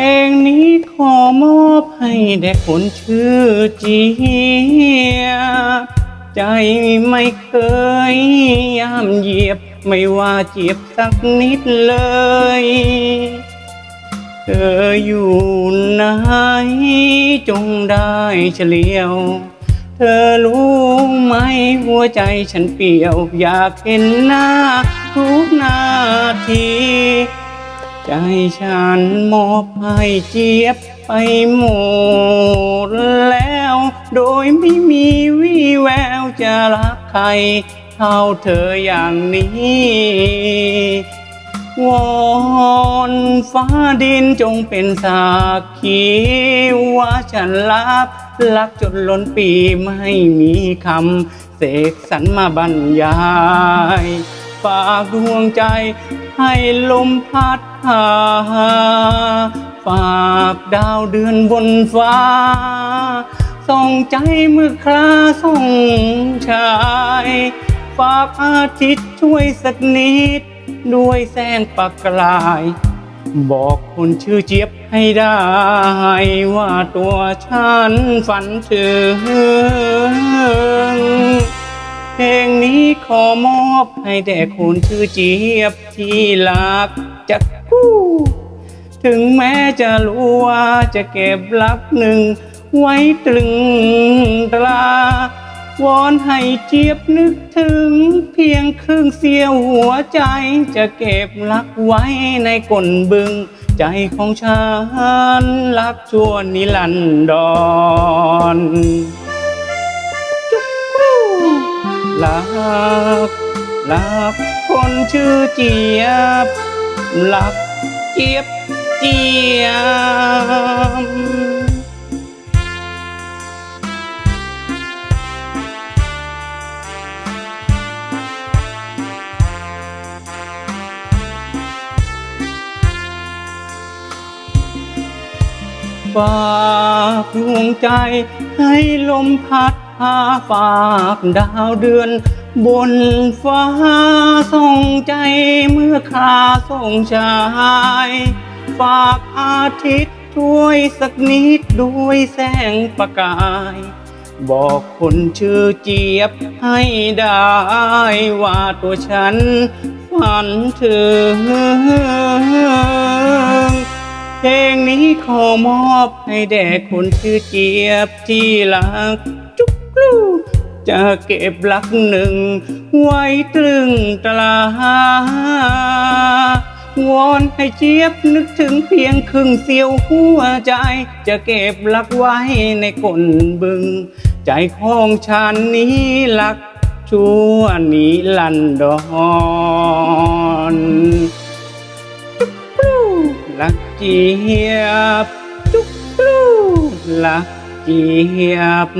ลงนี้ขอมอบให้แด่คนชื่อเจียบใจไม่เคยยามเหยียบ ไม่ว่าเจ็บสักนิดเลย เธออยู่ไหนจงได้เฉลียว เธอรู้ไหมหัวใจฉันเปี่ยว อยากเห็นหน้าทุกนาที ใจฉันมอบให้เจี๊ยบไปหมดแล้ว โดยไม่มีวี่แววจะรักใครเท่าเธออย่างนี้วอนฟ้าดินจงเป็นสักขีว่าฉันรักรักจนล้นปีไม่มีคำเสกสรรมาบรรยาย ฝากดวงใจ ให้ลมพัดพาฝากดาวเดือนบนฟ้า ส่องใจเมื่อคราส่องชาย ฝากอาทิตย์ช่วยสักนิด ด้วยแสงประกลาย บอกคนชื่อเจี๊ยบให้ได้ว่าตัวฉันฝันถึงเพลงนี้ ขอมอบให้แด่คนชื่อเจี๊ยบที่รักจะกู้ถึงแม้จะรู้ว่าจะเก็บรักหนึ่ง ไว้ตรึงตราวอนให้เจี๊ยบนึกถึง เพียงครึ่งเสี้ยวหัวใจ จะเก็บรักไว้ในก้นบึง ใจของฉันรักชั่วนิรันดร รักรักคนชื่อเจี๊ยบรักเจี๊ยบเจี๊ยบฝากดวงใจให้ลมพัดาฝากดาวเดือน บนฟ้าส่งใจเมื่อคราส่งชาย ฝากอาทิตย์ช่วยสักนิดด้วยแสงประกาย บอกคนชื่อเจี๊ยบให้ได้ว่าตัวฉันฝันถึงเพลงนี้ขอมอบให้แด่คนชื่อเจี๊ยบที่รัก จะเก็บรักหนึ่ง ไว้ตรึงตราวอนให้เจี๊ยบนึกถึงเพียงครึ่งเสี้ยวหัวใจ จะเก็บรักไว้ในก้นบึง ใจของฉันนี้รักชั่วนิลันดอนรลักเจี๊ยบจุกกลูลัก เจี๊ยบ